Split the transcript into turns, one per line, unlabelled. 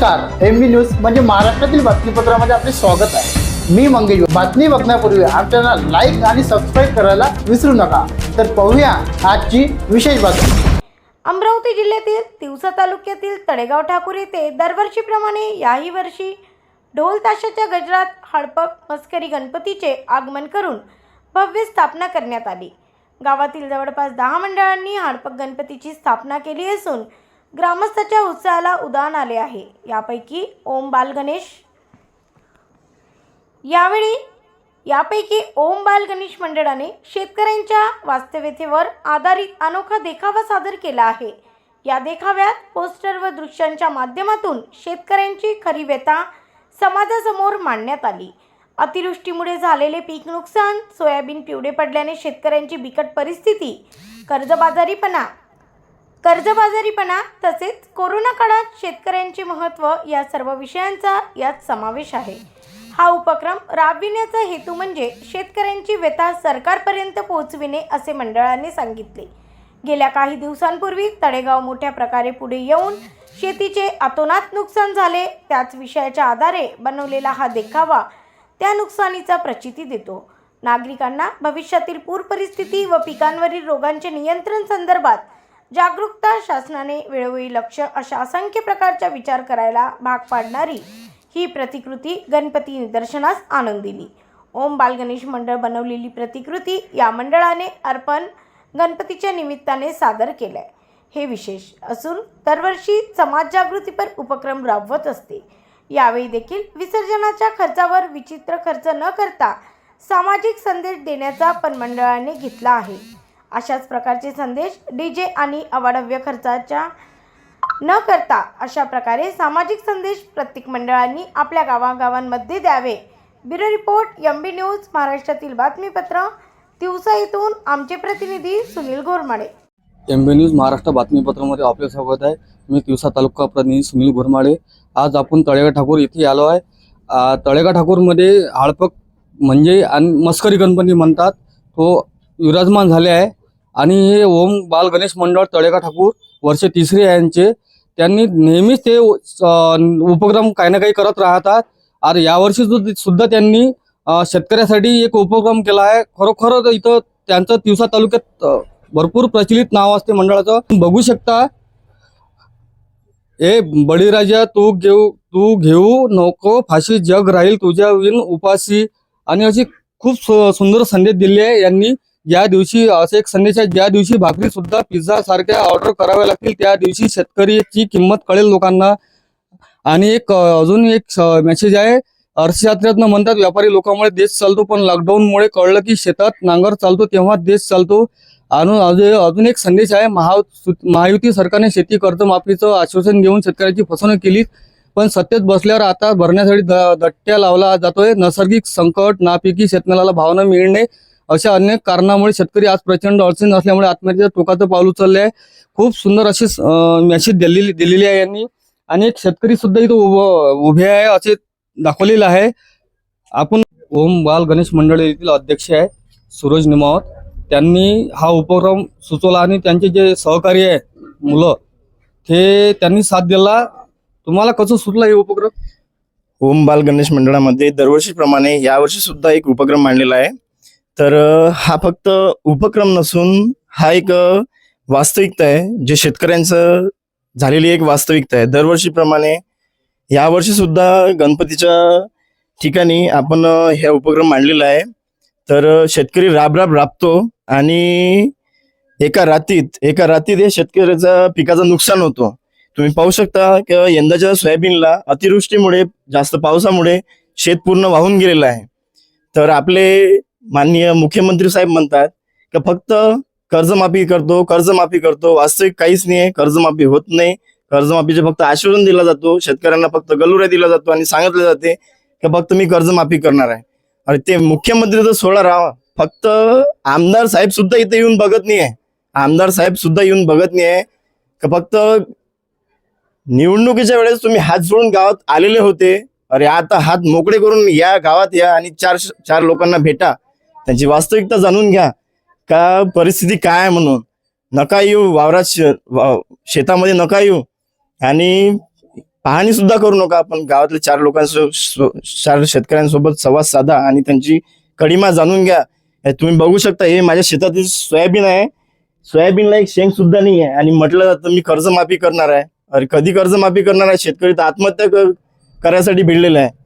नमस्कार M B news म्हणजे महाराष्ट्रातील बातमीपत्रामध्ये आपले स्वागत आहे. मी मंगेश बातमी बघण्यापूर्वी आमच्या लाईक आणि सबस्क्राईब करायला विसरू नका. तर पाहूया आजची विशेष बातमी.
अमरावती जिल्ह्यातील तिवसा तालुक्यातील तळेगाव ठाकूर येथे दरवर्षीप्रमाणे याही वर्षी ढोल ताशाच्या गजरात हडपक मस्करी गणपतीचे आगमन करून भव्य स्थापना करण्यात आली. गावातील जवळपास दहा मंडळांनी हडपक गणपतीची स्थापना केली असून ग्रामस्थाच्या उत्साहाला उदाहरण आले आहे. यापैकी ओम बाल गणेश. यावेळी यापैकी ओम बाल गणेश मंडळाने शेतकऱ्यांच्या वास्तव्यतेवर आधारित अनोखा देखावा सादर केला आहे. या देखाव्यात पोस्टर व दृश्यांच्या माध्यमातून शेतकऱ्यांची खरी व्यथा समाजासमोर मांडण्यात आली. अतिवृष्टीमुळे झालेले पीक नुकसान सोयाबीन पिवळे पडल्याने शेतकऱ्यांची बिकट परिस्थिती कर्जबाजारीपणा कर्जबाजारीपणा तसेच कोरोना काळात शेतकऱ्यांचे महत्त्व या सर्व विषयांचा यात समावेश आहे. हा उपक्रम राबविण्याचा हेतू म्हणजे शेतकऱ्यांची व्यथा सरकारपर्यंत पोहोचविणे असे मंडळाने सांगितले. गेल्या काही दिवसांपूर्वी तळेगाव मोठ्या प्रकारे पुढे येऊन शेतीचे अतोनात नुकसान झाले. त्याच विषयाच्या आधारे बनवलेला हा देखावा त्या नुकसानीचा प्रचिती देतो. नागरिकांना भविष्यातील पूर परिस्थिती व पिकांवरील रोगांचे नियंत्रण संदर्भात जागरूकता शासनाने वेळोवेळी लक्ष अशा असंख्य प्रकारचा विचार करायला भाग पाडणारी ही प्रतिकृती गणपती निदर्शनास आणून दिली. ओम बाल गणेश मंडळ बनवलेली प्रतिकृती या मंडळाने अर्पण गणपतीच्या निमित्ताने सादर केलंय. हे विशेष असून दरवर्षी समाज जागृतीपर उपक्रम राबवत असते. यावेळी देखील विसर्जनाच्या खर्चावर विचित्र खर्च न करता सामाजिक संदेश देण्याचा पण मंडळाने घेतला आहे. अशाच प्रकारचे संदेश डी जे आणि अवाढव्य खर्चाच्या न करता अशा प्रकारे सामाजिक संदेश प्रत्येक मंडळांनी आपल्या गावागावांमध्ये द्यावे. Bureau report M B news महाराष्ट्रातील बातमीपत्र दिवसा येथून आमचे प्रतिनिधी Sunil Ghormade.
M B news Maharashtra बातमीपत्रामध्ये आपले स्वागत आहे. मी तिवसा तालुका प्रतिनिधी सुनील घोरमाडे. आज आपण तळेगा ठाकूर इथे आलो आहे. तळेगाव तळेगा ठाकूरमध्ये हाळपक म्हणजे आणि मस्करी गणपती म्हणतात. तो विराजमान झाले आहे. आणि हे ओम बाल गणेश मंडळ तळेगा ठाकूर वर्ष तिसरे आहे यांचे त्यांनी नेहमीच ते उपक्रम काही ना काही करत राहतात. आणि यावर्षी सुद्धा त्यांनी शेतकऱ्यासाठी एक उपक्रम केला आहे. खरोखर इथं त्यांचं तिवसा तालुक्यात भरपूर प्रचलित नाव असते मंडळाचं. बघू शकता ए बळीराजा तू घेऊ तू घेऊ नको फाशी जग राहील तुझ्या विन उपाशी. आणि अशी खूप सु- सुंदर संदेश दिले आहे यांनी. या दिवशी असे एक संदेश आहे ज्या दिवशी भाकरी सुद्धा पिझ्झा सारख्या ऑर्डर कराव्या लागतील त्या दिवशी शेतकरीची किंमत कळेल लोकांना. आणि एक अजून एक मेसेज आहे. अर्थशास्त्रातनं म्हणतात व्यापारी लोकांमुळे देश चालतो पण लॉकडाऊनमुळे कळलं की शेतात नांगर चालतो तेव्हा देश चालतो. आणि अजून अजून एक संदेश आहे महा महायुती सरकारने शेती कर्जमाफीचं आश्वासन देऊन शेतकऱ्याची फसवणूक केली पण सत्तेत बसल्यावर आता भरण्यासाठी द- दट्ट्या लावला जातोय. नैसर्गिक संकट नापिकी शेतमालाला भावना मिळणे अशा अनेक कारणामुळे शेतकरी आज प्रचंड अडचणी असल्यामुळे आत्महत्येच्या टोकाचं पाऊल उचललं आहे खूप सुंदर अशी मेसेज दिलेली दिलेली आहे यांनी. आणि एक शेतकरी सुद्धा इथं उभं उभे आहे असे दाखवलेलं आहे. आपण ओम बाल गणेश मंडळ येथील अध्यक्ष आहे सूरज निमावत. त्यांनी हा उपक्रम सुचवला आणि त्यांचे जे सहकारी आहे मुलं ते त्यांनी साथ दिला. तुम्हाला कसं सुचला हे उपक्रम?
ओम बाल गणेश मंडळामध्ये दरवर्षीप्रमाणे यावर्षी सुद्धा एक उपक्रम मांडलेला आहे. तर हा फक्त उपक्रम नसून हा एक वास्तविकता आहे जे शेतकऱ्यांचं झालेली एक वास्तविकता आहे. दरवर्षीप्रमाणे यावर्षी सुद्धा गणपतीच्या ठिकाणी आपण ह्या हे उपक्रम मांडलेला आहे. तर शेतकरी राब राब राबतो आणि एका रातीत एका रातीत हे शेतकऱ्याचा पिकाचं नुकसान होतो. तुम्ही पाहू शकता की यंदाच्या सोयाबीनला अतिवृष्टीमुळे जास्त पावसामुळे शेत पूर्ण वाहून गेलेलं आहे. तर आपले माननीय मुख्यमंत्री साहेब म्हणतात की फक्त कर्जमाफी करतो कर्जमाफी करतो. वास्तविक काहीच नाही आहे. कर्जमाफी होत नाही. कर्जमाफीचे फक्त आश्वासन दिला जातो. शेतकऱ्यांना फक्त गलुऱ्या दिला जातो आणि सांगितलं जाते की फक्त मी कर्जमाफी करणार आहे. अरे ते मुख्यमंत्री तर सोडा राहा फक्त आमदार साहेब सुद्धा इथे येऊन बघत नाही आहे. आमदार साहेब सुद्धा येऊन बघत नाही आहे. का फक्त निवडणुकीच्या वेळेस तुम्ही हात जोडून गावात आलेले होते. अरे आता हात मोकळे करून या गावात या आणि चार चार लोकांना भेटा. त्यांची वास्तविकता जाणून घ्या. का परिस्थिती काय आहे म्हणून. नका येऊ वावरात शे- शेतामध्ये नका येऊ. आणि पाहणी सुद्धा करू नका आपण. गावातल्या चार लोकांसोबत चार शेतकऱ्यांसोबत संवाद साधा आणि त्यांची कडिमा जाणून घ्या. तुम्ही बघू शकता हे माझ्या शेतातील सोयाबीन आहे. सोयाबीनला एक शेंग सुद्धा नाही आहे आणि म्हटलं जातं मी कर्जमाफी करणार आहे. अरे कधी कर्जमाफी करणार आहे? शेतकरी तर आत्महत्या क- करायसाठी भिडलेला आहे.